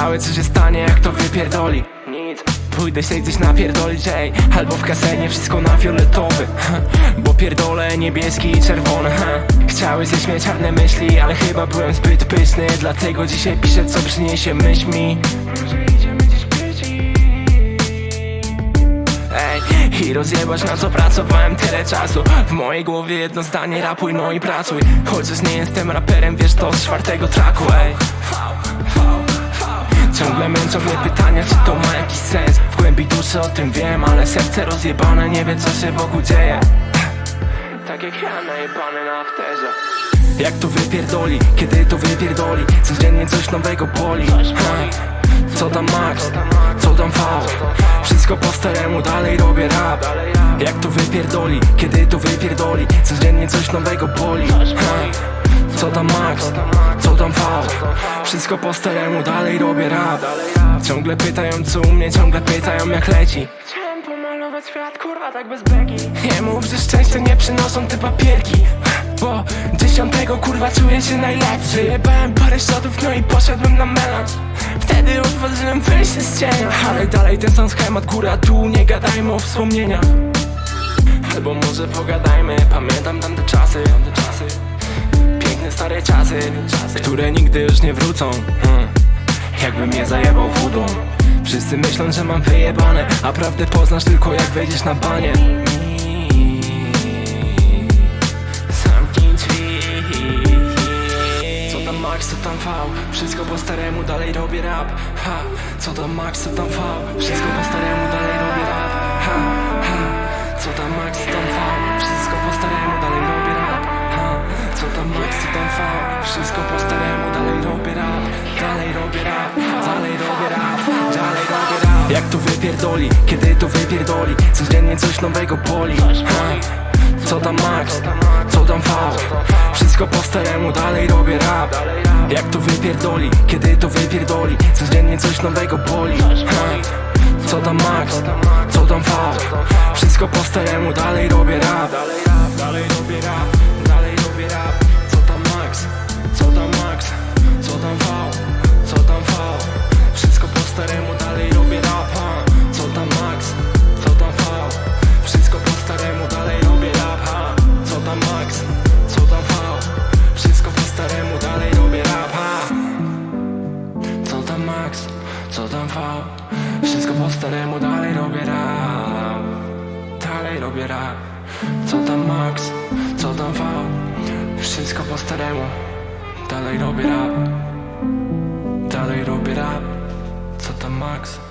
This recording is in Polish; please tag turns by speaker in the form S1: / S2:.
S1: Ciekawe co się stanie jak to wypierdoli. Nic. Pójdę się gdzieś napierdolić, ej. Albo w kasenie wszystko na fioletowy. Bo pierdolę niebieski i czerwony Chciały ześmiać czarne myśli Ale chyba byłem zbyt pyszny. Dlatego dzisiaj piszę co przyniesie myśl mi. I rozjebać na co pracowałem tyle czasu? W mojej głowie jedno zdanie, rapuj no i pracuj. Chociaż nie jestem raperem, wiesz to z czwartego traku, ej Ciągle męczą mnie pytania, czy to ma jakiś sens? W głębi duszy o tym wiem, ale serce rozjebane nie wie co się wokół dzieje. Tak jak ja najebany na afterze Jak to wypierdoli, kiedy to wypierdoli? Codziennie coś nowego boli. Co tam Max, co tam V? Wszystko po staremu, dalej robię rap. Jak to wypierdoli, kiedy to wypierdoli? Codziennie coś nowego boli. Co tam Max, co tam V Wszystko po staremu, dalej robię rap. Ciągle pytają co u mnie, ciągle pytają jak leci. Chciałem pomalować świat, kurwa tak bez beki. Nie mów, że szczęście nie przynoszą te papierki. Bo dziesiątego kurwa czuję się najlepszy. Jebałem parę shotów, no i poszedłem na melanż. Wtedy otworzyłem wyjście z cienia. Ale dalej ten sam schemat, góra tu Nie gadajmy o wspomnieniach. Albo może pogadajmy, pamiętam tamte czasy, stare czasy, które nigdy już nie wrócą hmm. Jakbym je zajebał wódą Wszyscy myślą, że mam wyjebane A prawdę poznasz tylko jak wejdziesz na banie Max, co tam V Wszystko po staremu, dalej robię rap ha. Co tam Max, co tam V Wszystko po staremu, dalej robię rap ha. Ha. Co tam Max, co tam V Wszystko po staremu, dalej Wszystko po staremu, dalej robię rap Dalej robię rap, dalej robię rap Dalej robię rap. Jak to wypierdoli, kiedy to wypierdoli? Codziennie coś nowego boli. Ha. Co tam Max, co tam V? Wszystko po staremu, dalej robię rap. Jak to wypierdoli, kiedy to wypierdoli? Codziennie coś nowego boli. Ha. Co tam Max, co tam V po staremu, dalej robię rap Dalej robię rap. Co tam Max, co tam V Wszystko po staremu. Dalej robię rap Dalej robię rap. Co tam Max